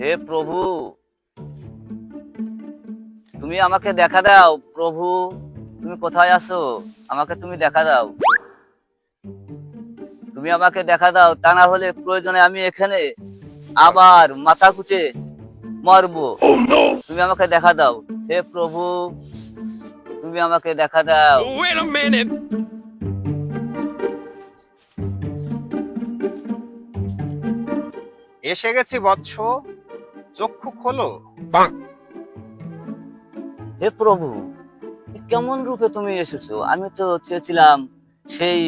হে প্রভু তুমি আমাকে দেখা দাও প্রভু। তুমি কোথায় আছো? আমাকে তুমি দেখা দাও। তুমি আমাকে দেখা দাও তা না হলে প্রয়োজনে আমি এখানে আবার মাথা কুটে মরবো। তুমি আমাকে দেখা দাও। হে প্রভু তুমি আমাকে দেখা দাও. এসে গেছি বৎস। চক্ষু খোলো। হে প্রভু কেমন রূপে তুমি এসেছ? আমি তো চেয়েছিলাম সেই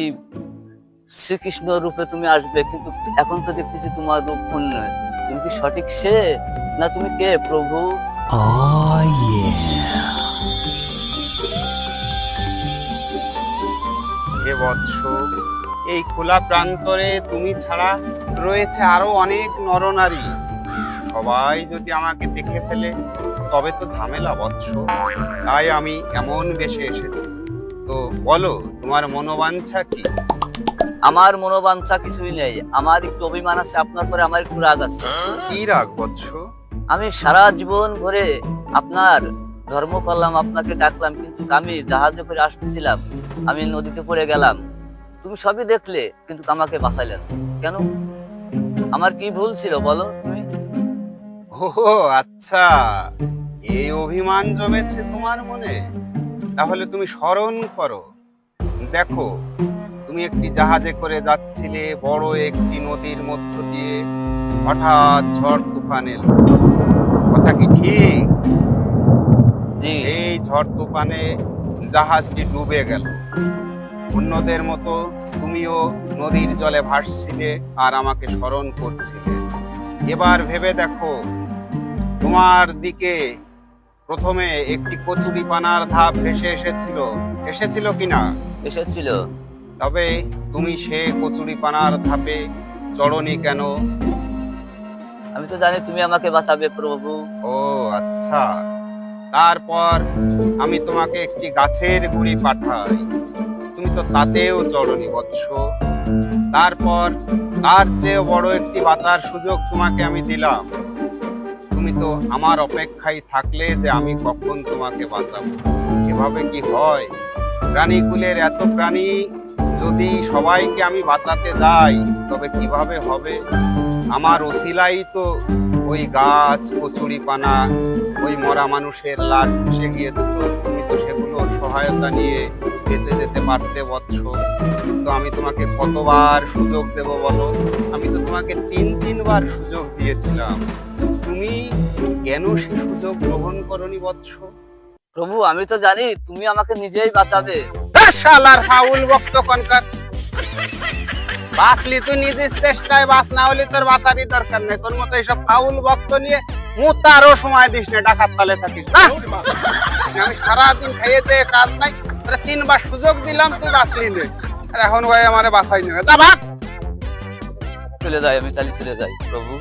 শ্রীকৃষ্ণ রূপে তুমি আসবে কিন্তু এখন তো দেখতেছি তোমার রূপ অন্য তুমি কি সঠিক সে না তুমি কে প্রভু? হে বৎস এই খোলা প্রান্তরে তুমি ছাড়া রয়েছে আরও অনেক নরনারী। সবাই যদি আমাকে দেখে ফেলে তবে তো ঝামেলা বৎস। তাই আমি এমন বেশে এসেছি। তো বলো তোমার মনোবাঞ্ছা কি? আমার মনোবাঞ্ছা কিছুই নেই। আমার একটু অভিমান আছে আপনার পরে আমার একটু রাগ আছে। কি রাগ বৎস? আমি সারা জীবন ভরে আপনার ধর্ম করলাম আপনাকে ডাকলাম কিন্তু আমি জাহাজে করে আসতেছিলাম আমি নদীতে পড়ে গেলাম। তুমি সবই দেখলে কিন্তু আমাকে বাঁচাইলেন। কেন? আমার কি ভুল ছিল বলো? ও আচ্ছা। এই অভিমান জমেছে তোমার মনে? তাহলে তুমি স্মরণ করো। দেখো তুমি একটি জাহাজে করে যাচ্ছিলে বড় একটি নদীর মধ্য দিয়ে। হঠাৎ ঝড় তুফান এলো। কথা কি ঠিক? এই ঝড় তুফানে জাহাজটি ডুবে গেল। অন্যদের মতো তুমিও নদীর জলে ভাসছিলে আর আমাকে স্মরণ করছিলে। এবার ভেবে দেখো তোমার দিকে প্রথমে একটি কচুরি পানার ধাপ ভেসে এসেছিল। এসেছিল কিনা? এসেছিল। তবে তুমি সে কচুরি পানার ধাপে চড়নি কেন? আমি তো জানি তুমি আমাকে বাঁচাবে প্রভু। ও আচ্ছা। তারপর আমি তোমাকে একটি গাছের গুড়ি পাঠাই। তুমি তো তাতেও চড়নি বৎস। তারপর তার চেয়ে বড় একটি বাঁচার সুযোগ তোমাকে আমি দিলাম। তুমি তো আমার অপেক্ষায় থাকলে যে আমি কখন তোমাকে বাঁচাবো? এভাবে কি হয়? প্রাণীকুলের এত প্রাণী, যদি সবাইকে আমি বাঁচাতে যাই, তবে কীভাবে হবে? আমার ওসিলাই তো ওই গাছ কচুরি পানা ওই মরা মানুষের লাশ ভেসে গিয়েছিল। তুমি তো সেগুলো সহায়তা নিয়ে বেঁচে যেতে পারতে বৎস। তো আমি তোমাকে কতবার সুযোগ দেব বলো? আমি তো তোমাকে তিন তিনবার সুযোগ দিয়েছিলাম। তুমি কেন সে সুযোগ গ্রহণ করনি বৎস? প্রভু আমি তো জানি তুমি আমাকে নিজেই বাঁচাবে। শালার ফাউল বক্ত কনকার বাঁচলি তুই নিজের চেষ্টায় বাঁচ না হলে তোর বাঁচারই দরকার নেই। তোর মতো এইসব ফাউল বক্ত নিয়ে মুতারও সময় দিস না ডাকাত তালে থাকিস। না আমি সারাদিন খাইয়ে দিয়ে কাজ নাই তিনবার সুযোগ দিলাম তুই বাঁচলি নে। আর এখন ভাই আমারে বাঁচাই নেবে যা ভাগ! চলে যাই আমি তাহলে চলে যাই প্রভু।